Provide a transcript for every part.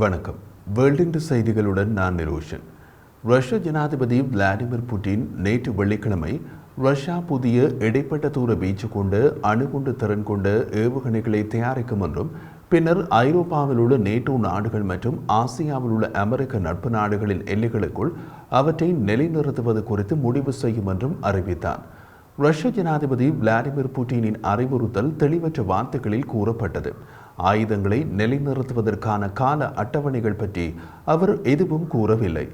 வணக்கம். வேர்ல்ட் செய்திகளுடன் நான் நிரோஷன். ரஷ்ய ஜனாதிபதி விளாடிமிர் புட்டின் நேற்று வெள்ளிக்கிழமை ரஷ்யா புதிய இடைப்பட்ட தூர வீச்சு கொண்டு அணுகுண்டு திறன் கொண்ட ஏவுகணைகளை தயாரிக்கும் என்றும் பின்னர் ஐரோப்பாவில் உள்ள நேட்டோ நாடுகள் மற்றும் ஆசியாவில் உள்ள அமெரிக்க நட்பு நாடுகளின் எல்லைகளுக்குள் அவற்றை நிலைநிறுத்துவது குறித்து முடிவு செய்யும் என்றும் அறிவித்தார் ரஷ்ய ஜனாதிபதி விளாடிமிர் புட்டினின் அறிவுறுத்தல் தெளிவற்ற வார்த்தைகளில் கூறப்பட்டது. ஆயுதங்களை நிலைநிறுத்துவதற்கான கால அட்டவணைகள் பற்றி அவர் எதுவும் கூறவில்லை.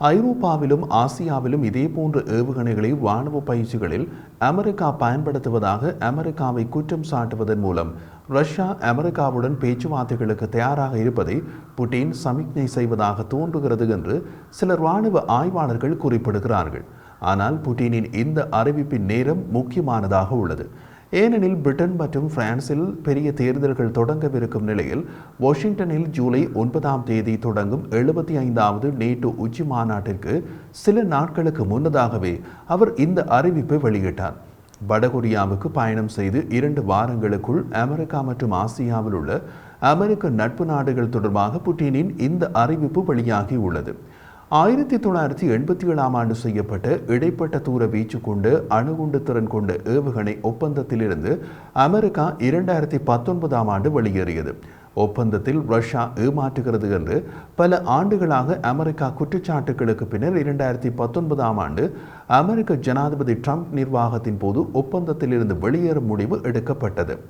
ஐரோப்பாவிலும் ஆசியாவிலும் இதேபோன்ற ஏவுகணைகளை ராணுவ பயிற்சிகளில் அமெரிக்கா பயன்படுத்துவதாக அமெரிக்காவை குற்றம் சாட்டுவதன் மூலம் ரஷ்யா அமெரிக்காவுடன் பேச்சுவார்த்தைகளுக்கு தயாராக இருப்பதை புட்டின் சமிக்ஞை செய்வதாக தோன்றுகிறது என்று சில ராணுவ ஆய்வாளர்கள் குறிப்பிடுகிறார்கள். ஆனால் புட்டினின் இந்த அறிவிப்பின் நேரம் முக்கியமானதாக உள்ளது. ஏனெனில் பிரிட்டன் மற்றும் பிரான்சில் பெரிய தேர்தல்கள் தொடங்கவிருக்கும் நிலையில் வாஷிங்டனில் ஜூலை ஒன்பதாம் தேதி தொடங்கும் எழுபத்தி ஐந்தாவது நேட்டோ உச்சி மாநாட்டிற்கு சில நாட்களுக்கு முன்னதாகவே அவர் இந்த அறிவிப்பை வெளியிட்டார். வடகொரியாவுக்கு பயணம் செய்து இரண்டு வாரங்களுக்குள் அமெரிக்கா மற்றும் ஆசியாவில் உள்ள அமெரிக்க நட்பு நாடுகள் தொடர்பாக புட்டினின் இந்த அறிவிப்பு வெளியாகி உள்ளது ஆயிரத்தி தொள்ளாயிரத்தி எண்பத்தி ஏழாம் ஆண்டு செய்யப்பட்ட இடைப்பட்ட தூர வீச்சு கொண்டு அணுகுண்டு திறன் கொண்ட ஏவுகணை ஒப்பந்தத்திலிருந்து அமெரிக்கா இரண்டாயிரத்தி பத்தொன்பதாம் ஆண்டு வெளியேறியது. ஒப்பந்தத்தில் ரஷ்யா ஏமாற்றுகிறது என்று பல ஆண்டுகளாக அமெரிக்கா குற்றச்சாட்டுகளுக்கு பின்னர் இரண்டாயிரத்தி பத்தொன்பதாம் ஆண்டு அமெரிக்க ஜனாதிபதி ட்ரம்ப் நிர்வாகத்தின் போது ஒப்பந்தத்திலிருந்து வெளியேறும் முடிவு எடுக்கப்பட்டது.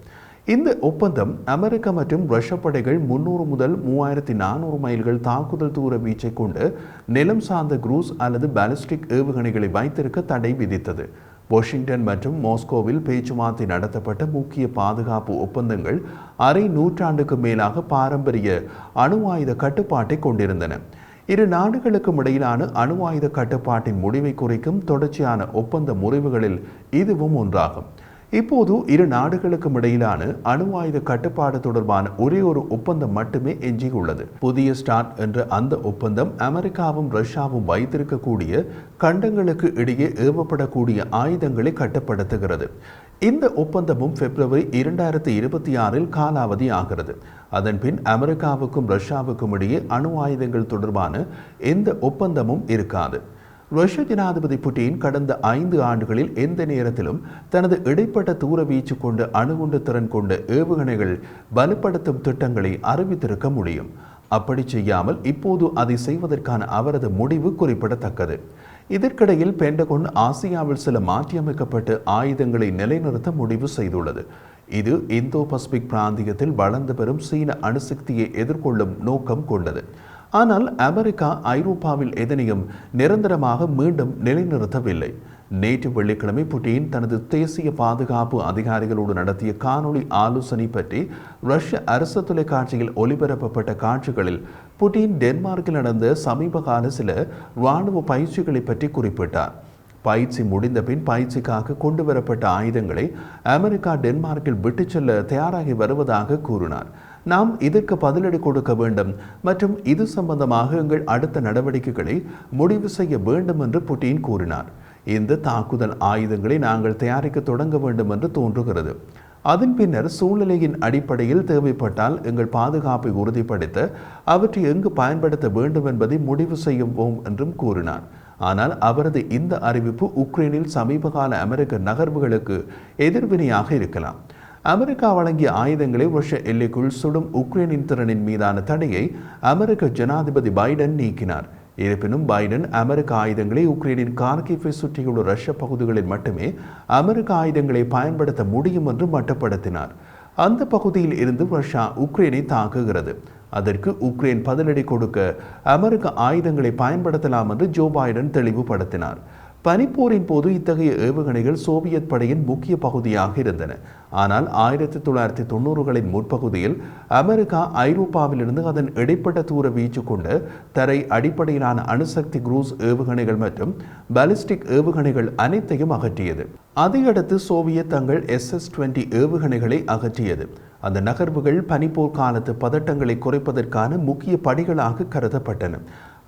இந்த ஒப்பந்தம் அமெரிக்க மற்றும் ரஷ்ய படைகள் முன்னூறு முதல் மூவாயிரத்தி நானூறு மைல்கள் தாக்குதல் தூர வீச்சை கொண்டு நிலம் சார்ந்த குரூஸ் அல்லது பாலிஸ்டிக் ஏவுகணைகளை வைத்திருக்க தடை விதித்தது. வாஷிங்டன் மற்றும் மாஸ்கோவில் பேச்சுவார்த்தை நடத்தப்பட்ட முக்கிய பாதுகாப்பு ஒப்பந்தங்கள் அரை நூற்றாண்டுக்கு மேலாக பாரம்பரிய அணு ஆயுத கட்டுப்பாட்டை கொண்டிருந்தன. இரு நாடுகளுக்கும் இடையிலான அணு ஆயுத கட்டுப்பாட்டின் முடிவை குறைக்கும் தொடர்ச்சியான ஒப்பந்த முறிவுகளில் இதுவும் ஒன்றாகும். இப்போது இரு நாடுகளுக்கும் இடையிலான அணு ஆயுத கட்டுப்பாடு தொடர்பான ஒரே ஒரு ஒப்பந்தம் மட்டுமே எஞ்சியுள்ளது. புதிய ஸ்டார்ட் என்ற அந்த ஒப்பந்தம் அமெரிக்காவும் ரஷ்யாவும் வைத்திருக்கக்கூடிய கண்டங்களுக்கு இடையே ஏவப்படக்கூடிய ஆயுதங்களை கட்டுப்படுத்துகிறது. இந்த ஒப்பந்தமும் பிப்ரவரி இரண்டாயிரத்தி இருபத்தி ஆறில் காலாவதி ஆகிறது. அதன்பின் அமெரிக்காவுக்கும் ரஷ்யாவுக்கும் இடையே அணு ஆயுதங்கள் தொடர்பான எந்த ஒப்பந்தமும் இருக்காது. ரஷ்ய ஜனாதிபதி புட்டின் கடந்த ஐந்து ஆண்டுகளில் எந்த நேரத்திலும் தனது இடைப்பட்ட தூர வீச்சு கொண்டு அணுகுண்டு திறன் கொண்ட ஏவுகணைகள் பலப்படுத்தும் திட்டங்களை அறிவித்திருக்க முடியும். அப்படி செய்யாமல் இப்போது அதை செய்வதற்கான அவரது முடிவு குறிப்பிடத்தக்கது. இதற்கிடையில் பென்டகோன் ஆசியாவில் சில மாற்றியமைக்கப்பட்டு ஆயுதங்களை நிலைநிறுத்த முடிவு செய்துள்ளது. இது இந்தோ பசிபிக் பிராந்தியத்தில் வளர்ந்து வரும் சீன அணுசக்தியை எதிர்கொள்ளும் நோக்கம் கொண்டது. ஆனால் அமெரிக்கா ஐரோப்பாவில் எதனையும் நிரந்தரமாக மீண்டும் நிலைநிறுத்தவில்லை. நேற்று வெள்ளிக்கிழமை புட்டின் தனது தேசிய பாதுகாப்பு அதிகாரிகளோடு நடத்திய காணொளி ஆலோசனை பற்றி ரஷ்ய அரசு தொலைக்காட்சியில் ஒலிபரப்பப்பட்ட காட்சிகளில் புட்டின் டென்மார்க்கில் நடந்த சமீபகால சில இராணுவ பயிற்சிகளை பற்றி குறிப்பிட்டார். பயிற்சி முடிந்த பின் பயிற்சிக்காக கொண்டு வரப்பட்ட ஆயுதங்களை அமெரிக்கா டென்மார்க்கில் விட்டுச் செல்ல தயாராகி வருவதாக கூறினார். நாம் இதற்கு பதிலடி கொடுக்க வேண்டும். மற்றும் இது சம்பந்தமாக எங்கள் அடுத்த நடவடிக்கைகளை முடிவு செய்ய வேண்டும் என்று புட்டின் கூறினார். இந்த தாக்குதல் ஆயுதங்களை நாங்கள் தயாரிக்க தொடங்க வேண்டும் என்று தோன்றுகிறது. அதன் பின்னர் சூழ்நிலையின் அடிப்படையில் தேவைப்பட்டால் எங்கள் பாதுகாப்பை உறுதிப்படுத்த அவற்றை எங்கு பயன்படுத்த வேண்டும் என்பதை முடிவு செய்வோம் என்றும் கூறினார். ஆனால் அவரது இந்த அறிவிப்பு உக்ரைனில் சமீபகால அமெரிக்க நகர்வுகளுக்கு எதிர்வினையாக இருக்கலாம். அமெரிக்கா வழங்கிய ஆயுதங்களை ரஷ்ய எல்லைக்குள் சுடும் உக்ரைனின் திறனின் மீதான தடையை அமெரிக்க ஜனாதிபதி பைடன் நீக்கினார். இருப்பினும் பைடன் அமெரிக்க ஆயுதங்களை உக்ரைனின் கார்கிஃபை சுற்றியுள்ள ரஷ்ய பகுதிகளில் மட்டுமே அமெரிக்க ஆயுதங்களை பயன்படுத்த முடியும் என்று மட்டுப்படுத்தினார். அந்த பகுதியில் இருந்து ரஷ்யா உக்ரைனை தாக்குகிறது. அதற்கு உக்ரைன் பதிலடி கொடுக்க அமெரிக்க ஆயுதங்களை பயன்படுத்தலாம் என்று ஜோ பைடன் தெளிவுபடுத்தினார். பனிப்போரின் போது இத்தகைய ஏவுகணைகள் சோவியத் படையின் முக்கிய பகுதியாக இருந்தன. ஆனால் ஆயிரத்தி தொள்ளாயிரத்தி தொண்ணூறுகளின் முற்பகுதியில் அமெரிக்கா ஐரோப்பாவிலிருந்து அதன் இடைப்பட்ட தூர வீச்சு கொண்ட தரை அடிப்படையிலான அணுசக்தி குரூஸ் ஏவுகணைகள் மற்றும் பாலிஸ்டிக் ஏவுகணைகள் அனைத்தையும் அகற்றியது. அதையடுத்து சோவியத் தங்கள் எஸ் எஸ் டுவெண்டி ஏவுகணைகளை அகற்றியது. அந்த நகர்வுகள் பனிப்போர் காலத்து பதட்டங்களை குறைப்பதற்கான முக்கிய படிகளாக கருதப்பட்டன.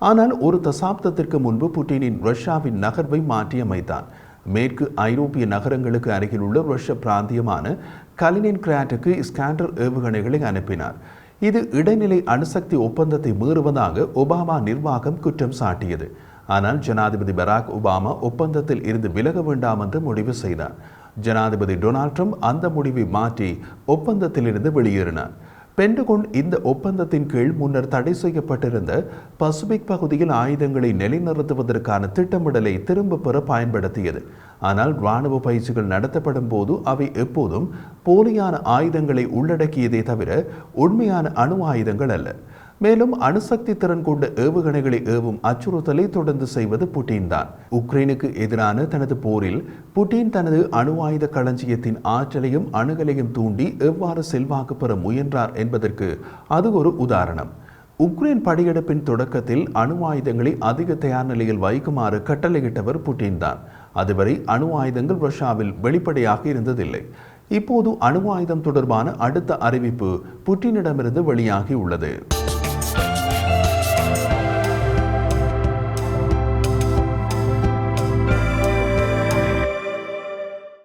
ஆனால் ஒரு தசாப்தத்திற்கு முன்பு புட்டினின் ரஷ்யாவின் நகர்வை மாற்றியமைத்தான். மேற்கு ஐரோப்பிய நகரங்களுக்கு அருகில் உள்ள ரஷ்ய பிராந்தியமான கலினின் கிராட்டுக்கு ஸ்கேண்டர் ஏவுகணைகளை அனுப்பினார். இது இடைநிலை அணுசக்தி ஒப்பந்தத்தை மீறுவதாக ஒபாமா நிர்வாகம் குற்றம் சாட்டியது. ஆனால் ஜனாதிபதி பராக் ஒபாமா ஒப்பந்தத்தில் இருந்து விலக வேண்டாம் என்று முடிவு செய்தார். ஜனாதிபதி டொனால்ட் ட்ரம்ப் அந்த முடிவை மாற்றி ஒப்பந்தத்திலிருந்து வெளியேறினார். பென்டகோன் இந்த ஒப்பந்தத்தின் கீழ் முன்னர் தடை செய்யப்பட்டிருந்த பசிபிக் பகுதியில் ஆயுதங்களை நிலைநிறுத்துவதற்கான திட்டமிடலை திரும்ப பெற பயன்படுத்தியது. ஆனால் இராணுவ பயிற்சிகள் நடத்தப்படும் போது அவை எப்போதும் போலியான ஆயுதங்களை உள்ளடக்கியதே தவிர உண்மையான அணு ஆயுதங்கள் அல்ல. மேலும் அணுசக்தி திறன் கொண்ட ஏவுகணைகளை ஏவும் அச்சுறுத்தலை தொடர்ந்து செய்வது புட்டின் தான். உக்ரைனுக்கு எதிரான தனது போரில் புட்டின் தனது அணு ஆயுத களஞ்சியத்தின் ஆற்றலையும் அணுகலையும் தூண்டி எவ்வாறு செல்வாக்கு பெற முயன்றார் என்பதற்கு அது ஒரு உதாரணம். உக்ரைன் படையெடுப்பின் தொடக்கத்தில் அணு ஆயுதங்களை அதிக தயார் நிலையில் வைக்குமாறு கட்டளையிட்டவர் புட்டின் தான். அதுவரை அணு ஆயுதங்கள் ரஷ்யாவில் வெளிப்படையாக இருந்ததில்லை. இப்போது அணு ஆயுதம் தொடர்பான அடுத்த அறிவிப்பு புட்டினிடமிருந்து வெளியாகி உள்ளது.